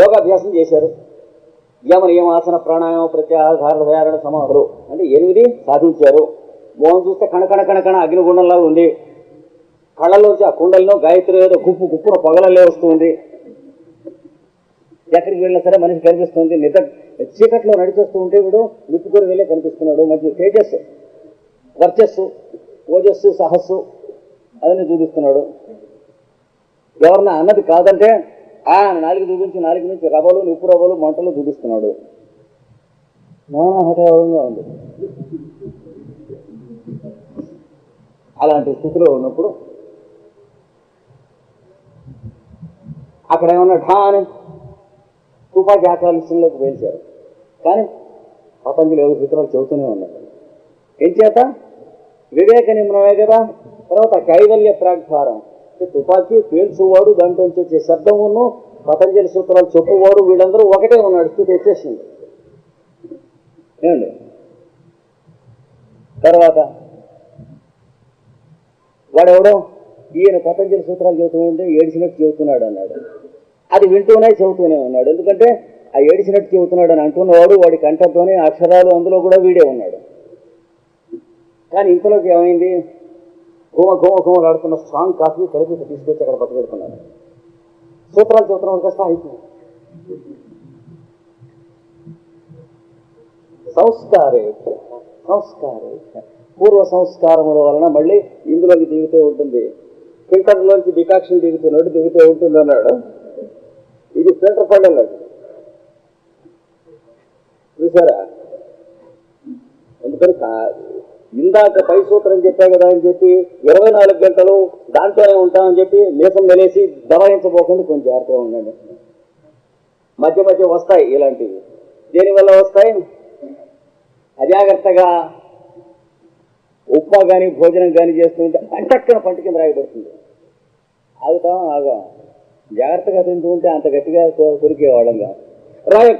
యోగాభ్యాసం చేశారు. యమ నియమాసన ప్రాణాయామ ప్రత్యాహార ధారణ సమాధులు అంటే ఎనిమిది సాధించారు. మోహన్ చూస్తే కణకణ కణకణ అగ్నిగుండంలా ఉంది. కళ్ళలోంచి ఆ కుండల్లో గాయత్రి ఏదో గుప్పు గుప్పున పొగలలే వస్తుంది. ఎక్కడికి వెళ్ళినా సరే మనిషి కనిపిస్తుంది. నిద్ర చీకట్లో నడిచేస్తూ ఉంటే వీడు నిప్పుకొని వెళ్ళే కనిపిస్తున్నాడు. మంచి తేజస్సు వర్చస్సు ఓజస్సు సహస్సు అదని చూపిస్తున్నాడు. ఎవరన్నా అన్నది కాదంటే ఆ నాలుగు చూపించి నాలుగు నుంచి రవ్వలు నిప్పు రవ్వలు మంటలు చూపిస్తున్నాడు. నానా హఠావంగా ఉంది? అలాంటి స్థితిలో ఉన్నప్పుడు అక్కడ ఏమన్నా ఠా అని తుపాకి ఆకాశంలోకి వేల్చారు కానీ పతంజలి ఎవరి చిత్రాలు చెబుతూనే ఉన్నారు. ఏం చేత? వివేక నిమ్నమే కదా? తర్వాత కైవల్య ప్రాగ్ధారం తుపాకీ పేల్చువాడు దాంట్లో నుంచి వచ్చే శబ్దమును పతంజలి సూత్రాలు చెప్పువాడు వీళ్ళందరూ ఒకటే ఉన్నాడు స్థితి వచ్చేసింది. ఏమండి? తర్వాత వాడెవడో? ఈయన పతంజలి సూత్రాలు చెబుతూ ఉంటే ఏడిచినట్టు చెబుతున్నాడు అన్నాడు. అది వింటూనే చెబుతూనే ఉన్నాడు. ఎందుకంటే ఆ ఏడిచినట్టు చెబుతున్నాడు అని అంటున్నవాడు వాడి కంఠంతోనే అక్షరాలు అందులో కూడా వీడే ఉన్నాడు. కానీ ఇంతలోకి ఏమైంది? ఘుమ ఘుమ ఘుమలాడుతున్న స్ట్రాంగ్ కాఫీ కలిపి తీసుకొచ్చి అక్కడ పట్టుకెడుతున్నాడు సూత్రాలు చెబుతున్నాడు కాస్త అయిపోయింది సంస్కారే సంస్కారే. పూర్వ సంస్కారముల వలన మళ్ళీ ఇందులోకి దిగుతూ ఉంటుంది. ఫిల్టర్లోంచి డికాక్షన్ దిగుతున్నాడు దిగుతూ ఉంటుంది అన్నాడు. ఇది ఫిల్టర్ పడలేదు చూసారా? ఎందుకని ఇందాక పై సూత్రం చెప్పా కదా అని చెప్పి ఇరవై నాలుగు గంటలు దాంట్లోనే ఉంటామని చెప్పి నీసం వెలేసి దబాయించబోకండి కొంచెం జాగ్రత్తగా ఉండండి. మధ్య మధ్య వస్తాయి ఇలాంటివి. దేనివల్ల వస్తాయి? అజాగ్రత్తగా ఉప్మా కానీ భోజనం కానీ చేస్తుంటే అంటక్కన పంట కింద రాయబడుతుంది. ఆగుతాం ఆగా. జాగ్రత్తగా తింటూ ఉంటే అంత గట్టిగా కొ- కొరికేవాళ్ళంగా రాయి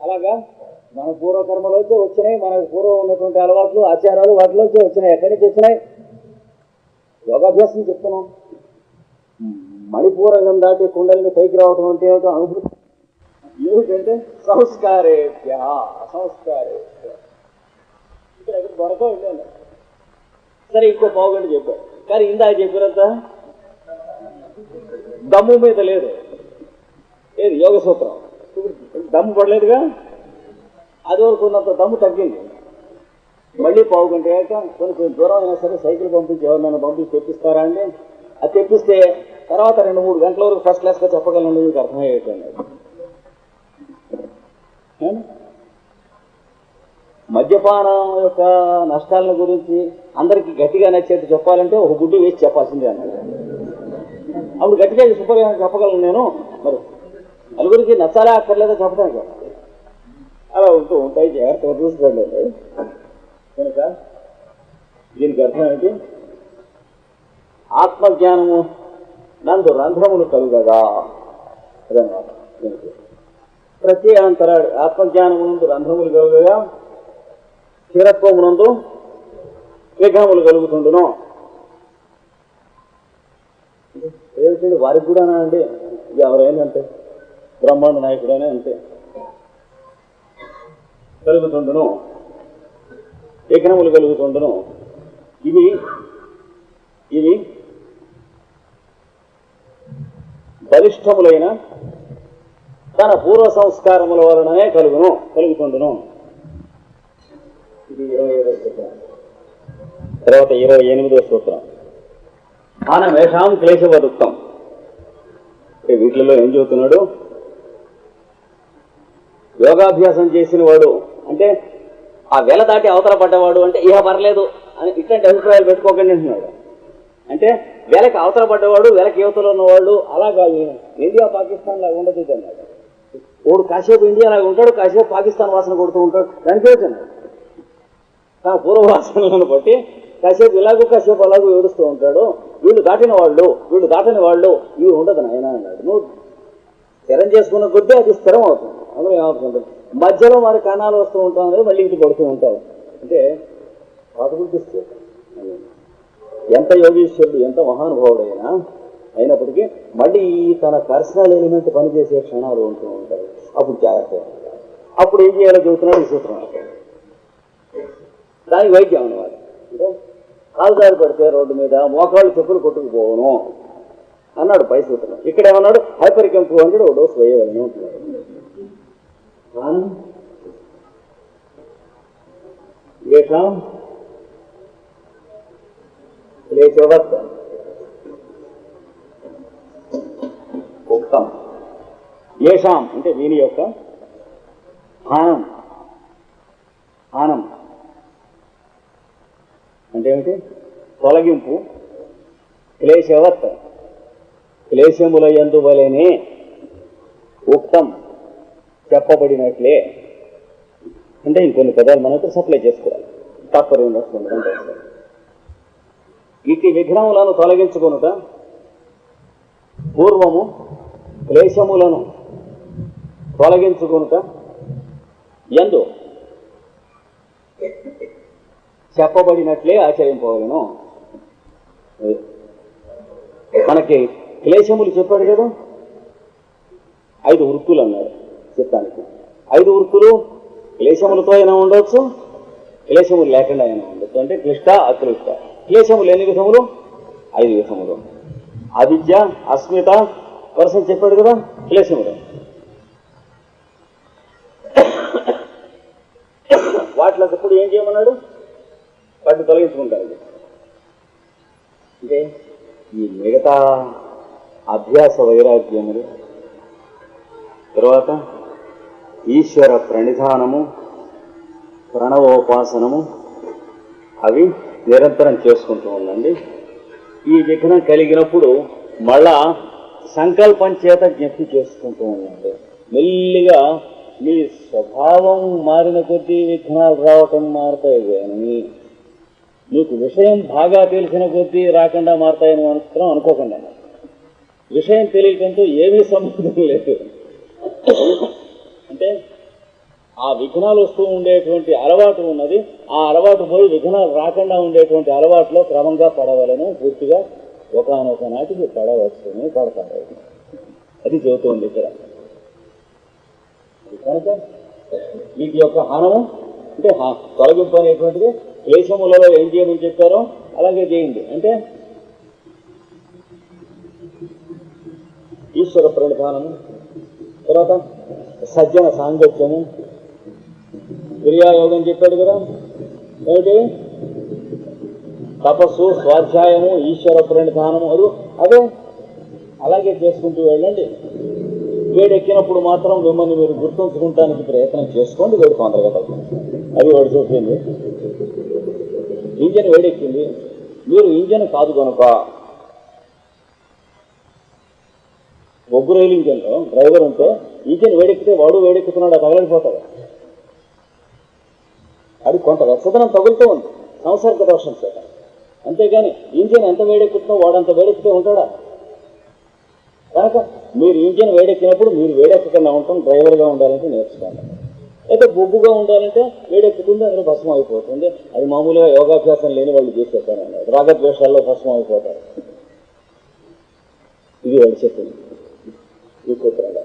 అలాగా? మన పూర్వకర్మలోకి వచ్చినాయి. మనకు పూర్వం ఉన్నటువంటి అలవాట్లు ఆచారాలు వాటిలోకి వచ్చినాయి. ఎక్కడి నుంచి వచ్చినాయి? యోగాభ్యాసం చెప్తున్నాం. మణిపూరంగం దాటి కుండలిని పైకి రావటం అంటే ఏమిటో అనుభూతి ఏమిటంటే సంస్కారేభ్య సంస్కారేభ్య. ఇక్కడ ఎక్కడ వెళ్ళాను సరే ఇంకో పావుగంట చెప్పాడు కానీ ఇందాక చెప్పినంత దమ్ము మీద లేదు. ఏది? యోగ సూత్రం. దమ్ము పడలేదుగా? అది వరకు ఉన్నంత దమ్ము తగ్గింది. మళ్ళీ పావు గంట అయ్యాక కొంచెం దూరం అయినా సరే సైకిల్ పంపించి ఎవరినైనా పంపించి తెప్పిస్తారా అండి? అది తెప్పిస్తే తర్వాత రెండు మూడు గంటల వరకు ఫస్ట్ క్లాస్గా చెప్పగలను మీకు అర్థమయ్యేటండి మద్యపానం యొక్క నష్టాలను గురించి అందరికీ గట్టిగా నచ్చేది చెప్పాలంటే ఒక గుడ్డు వేసి చెప్పాల్సిందే అన్నాడు అప్పుడు గట్టిగా శుభ్రంగా చెప్పగలను నేను. మరి నలుగురికి నచ్చాలా అక్కర్లేదో చెప్పడం కదా. అలా ఉంటూ ఉంటాయి జాగ్రత్తగా చూసుకోండి కనుక దీనికి అర్థం ఏంటి? ఆత్మజ్ఞానము నందు రంధ్రములు కలుగగా అదన్నమాట. దీనికి ప్రత్యేకాంతర ఆత్మజ్ఞానమునందు రంధ్రములు కలుగగా స్థిరత్వమునందు విఘ్నములు కలుగుతుండును. ఏమిటండి? వారికి కూడా అండి? ఎవరైందంటే బ్రహ్మాండ నాయకుడనే అంతే. కలుగుతుండను. విఘ్నములు కలుగుతుండను. ఇవి ఇవి బలిష్టములైన తన పూర్వ సంస్కారముల వలననే కలుగును కలుగుతుండను. ఇది ఇరవై ఐదో సూత్రం తర్వాత ఇరవై ఎనిమిదో సూత్రం ఆన వేషాం క్లేశవ దుఃఖం వీటిలో ఏం చెబుతున్నాడు యోగాభ్యాసం చేసిన వాడు అంటే ఆ వెల దాటి అవతల పడ్డవాడు అంటే ఇహ పర్లేదు అని ఇట్లాంటి అభిప్రాయాలు పెట్టుకోకండి అంటున్నాడు. అంటే వెలకి అవతల పడ్డవాడు వెలకి యువతలో ఉన్నవాళ్ళు అలా కాదు ఇండియా పాకిస్తాన్ లాగా ఉండదు అన్నాడు. వాడు కాసేపు ఇండియా లాగా ఉంటాడు కాసేపు పాకిస్తాన్ వాసన కొడుతూ ఉంటాడు. దానికి ఏమిటన్నాడు తన పూర్వవాసనలను బట్టి కాసేపు ఇలాగూ కాసేపు అలాగూ ఏడుస్తూ ఉంటాడు. వీళ్ళు దాటిన వాళ్ళు వీళ్ళు దాటని వాళ్ళు ఇవి ఉండదు నాయన అన్నాడు. నువ్వు స్థిరం చేసుకున్న కొద్దీ అది స్థిరం అవుతుంది అందులో ఏమవుతుంది మధ్యలో మరి కణాలు వస్తూ ఉంటాం అనేది మళ్ళీ ఇంటికి పడుతూ ఉంటారు అంటే పాతబుద్ధి ఎంత యోగీశ్వరుడు ఎంత మహానుభావుడైనా అయినప్పటికీ మళ్ళీ తన పర్సనల్ ఎలిమెంట్ పనిచేసే క్షణాలు ఉంటూ ఉంటాయి. అప్పుడు జాగ్రత్త. అప్పుడు ఏం చేయాలో చెబుతున్నాడు ఈ సూత్రం దానికి వైద్యం అన్నమాట అంటే కాలుదారి పడితే రోడ్డు మీద మోకాళ్ళు చెప్పులు కొట్టుకుపోవను అన్నాడు పై సూత్రం. ఇక్కడ ఏమన్నాడు? హైపర్ కెంపు హండ్రెడ్ ఒక డోస్ వేయవలను ఉంటున్నాడు. ప్రాణం येषां क्लेशवत् ఉక్తం ఏషాం అంటే దీని యొక్క హానం హానం అంటే ఏమిటి తొలగింపు క్లేశవత్ క్లేశముల ఎందువలనే ఉక్తం చెప్పబడినట్లే. అంటే ఇంకొన్ని పదాలు మనకు సప్లై చేసుకోవాలి. తాత్పర్యం వస్తుంది అంటే ఇట్టి విఘ్నములను తొలగించుకునుట పూర్వము క్లేశములను తొలగించుకునుట ఎందు చెప్పబడినట్లే ఆచరింపవలను. మనకి క్లేశములు చెప్పాడు కదా ఐదు వృత్తులు అన్నాడు చిత్తానికి ఐదు వృత్తులు క్లేశములతో అయినా ఉండవచ్చు క్లేశములు లేకుండా అయినా ఉండొచ్చు. అంటే క్లిష్ట అక్లిష్ట. క్లేశములు ఎన్ని విధములు? ఐదు విధములు. అవిద్య అస్మిత వరుసని చెప్పాడు కదా క్లేశములు. వాటిలో ఇప్పుడు ఏం చేయమన్నాడు? వాటిని తొలగించుకుంటారు. అంటే ఈ మిగతా అభ్యాస వైరాగ్యములు తర్వాత ఈశ్వర ప్రణిధానము ప్రణవోపాసనము అవి నిరంతరం చేసుకుంటూ ఉండండి. ఈ విఘ్నం కలిగినప్పుడు మళ్ళా సంకల్పం చేత జ్ఞప్తి చేసుకుంటూ ఉండండి. మెల్లిగా మీ స్వభావం మారిన కొద్దీ విఘ్నాలు రావటం మారుతాయి కానీ మీకు విషయం బాగా తెలిసిన కొద్దీ రాకుండా మారుతాయని మాత్రం అనుకోకుండా. విషయం తెలియటంతో ఏమీ సంబంధం లేదు. ఆ విఘ్నాలు వస్తూ ఉండేటువంటి అలవాటు ఉన్నది. ఆ అలవాటు పోయి విఘ్నాలు రాకుండా ఉండేటువంటి అలవాటులో క్రమంగా పడవలను పూర్తిగా ఒకనొక నాటికి పడవచ్చుని పడతారు. అది చెబుతుంది ఇక్కడ. కనుక వీటి యొక్క హానము అంటే తొలగింపు అనేటువంటిది క్లేశములలో ఏం చేయమని చెప్పారో అలాగే చేయండి. అంటే ఈశ్వర ప్రణిధానము తర్వాత సజ్జన సాంగత్యము క్రియాయోగం చెప్పాడు కదా. ఏమిటి? తపస్సు స్వాధ్యాయము ఈశ్వర ప్రణిధానము అది అదే. అలాగే చేసుకుంటూ వెళ్ళండి. వేడెక్కినప్పుడు మాత్రం మిమ్మల్ని మీరు గుర్తుంచుకుంటానికి ప్రయత్నం చేసుకోండి వేడి తొందరగా తగ్గుతుంది. అది వాడు చూపింది ఇంజన్ వేడెక్కింది. మీరు ఇంజన్ కాదు కనుక ఒగ్గు రైలు ఇంజన్లో డ్రైవర్ ఉంటే ఇంజన్ వేడెక్కితే వాడు వేడెక్కుతున్నాడు తగలడిపోతాడు కొంత రసదనం తగులుతూ ఉంది. సంసర్గ దోషం చేత. అంతేగాని ఇంజిన్ ఎంత వేడెక్కుతుందో వాడంత వేడెక్కితే ఉంటాడా? కనుక మీరు ఇంజిన్ వేడెక్కినప్పుడు మీరు వేడెక్కకుండా ఉంటాం డ్రైవర్గా ఉండాలంటే నేర్చుకోండి. అయితే బొబ్బుగా ఉండాలంటే వేడెక్కుతుంది? అందులో భస్మం అయిపోతుంది అది మామూలుగా యోగాభ్యాసం లేని వాళ్ళు చేసే పని అన్నది రాగద్వేషాల్లో భస్మం అయిపోతారు ఇది వాడు చెప్పింది ఈ సూత్రంలో.